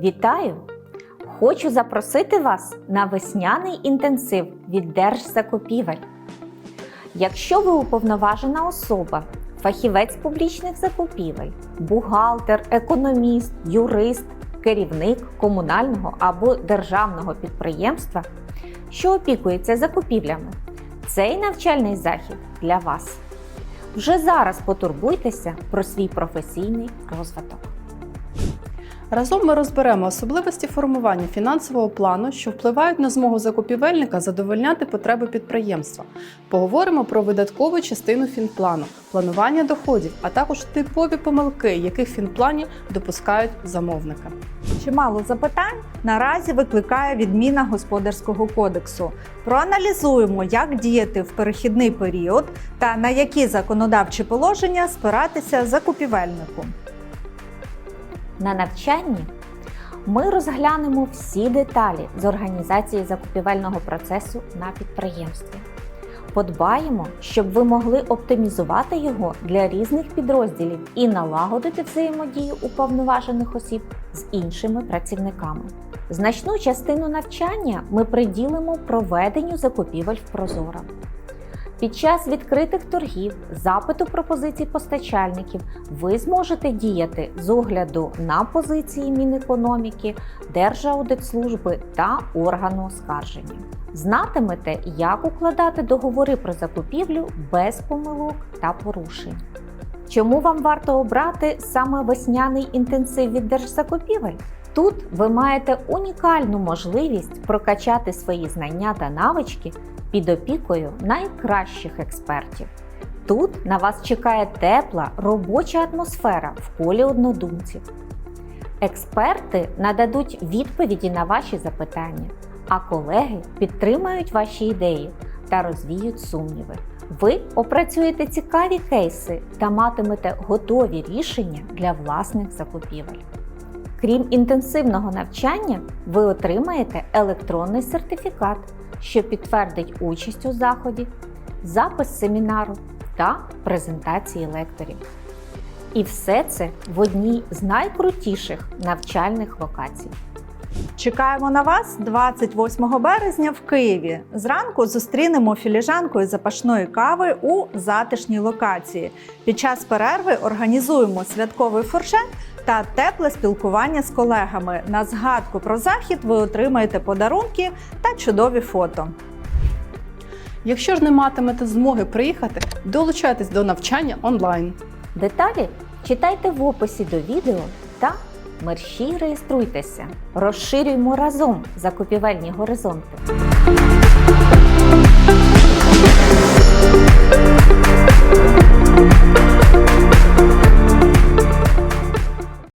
Вітаю! Хочу запросити вас на весняний інтенсив від Держзакупівель. Якщо ви уповноважена особа, фахівець публічних закупівель, бухгалтер, економіст, юрист, керівник комунального або державного підприємства, що опікується закупівлями, цей навчальний захід для вас. Вже зараз потурбуйтеся про свій професійний розвиток. Разом ми розберемо особливості формування фінансового плану, що впливають на змогу закупівельника задовольняти потреби підприємства. Поговоримо про видаткову частину фінплану, планування доходів, а також типові помилки, яких фінплані допускають замовники. Чимало запитань наразі викликає відміна господарського кодексу. Проаналізуємо, як діяти в перехідний період та на які законодавчі положення спиратися закупівельнику. На навчанні ми розглянемо всі деталі з організації закупівельного процесу на підприємстві. Подбаємо, щоб ви могли оптимізувати його для різних підрозділів і налагодити взаємодію уповноважених осіб з іншими працівниками. Значну частину навчання ми приділимо проведенню закупівель в Прозоро. Під час відкритих торгів, запиту пропозицій постачальників ви зможете діяти з огляду на позиції Мінекономіки, Держаудитслужби та органу оскарження. Знатимете, як укладати договори про закупівлю без помилок та порушень. Чому вам варто обрати саме весняний інтенсив від держзакупівель? Тут ви маєте унікальну можливість прокачати свої знання та навички під опікою найкращих експертів. Тут на вас чекає тепла робоча атмосфера в колі однодумців. Експерти нададуть відповіді на ваші запитання, а колеги підтримають ваші ідеї та розвіють сумніви. Ви опрацюєте цікаві кейси та матимете готові рішення для власних закупівель. Крім інтенсивного навчання, ви отримаєте електронний сертифікат, що підтвердить участь у заході, запис семінару та презентації лекторів. І все це в одній з найкрутіших навчальних локацій. Чекаємо на вас 28 березня в Києві. Зранку зустрінемо філіжанку із запашної кави у затишній локації. Під час перерви організуємо святковий фуршет та тепле спілкування з колегами. На згадку про захід ви отримаєте подарунки та чудові фото. Якщо ж не матимете змоги приїхати, долучайтесь до навчання онлайн. Деталі читайте в описі до відео та Мерші реєструйтеся, розширюймо разом закупівельні горизонти.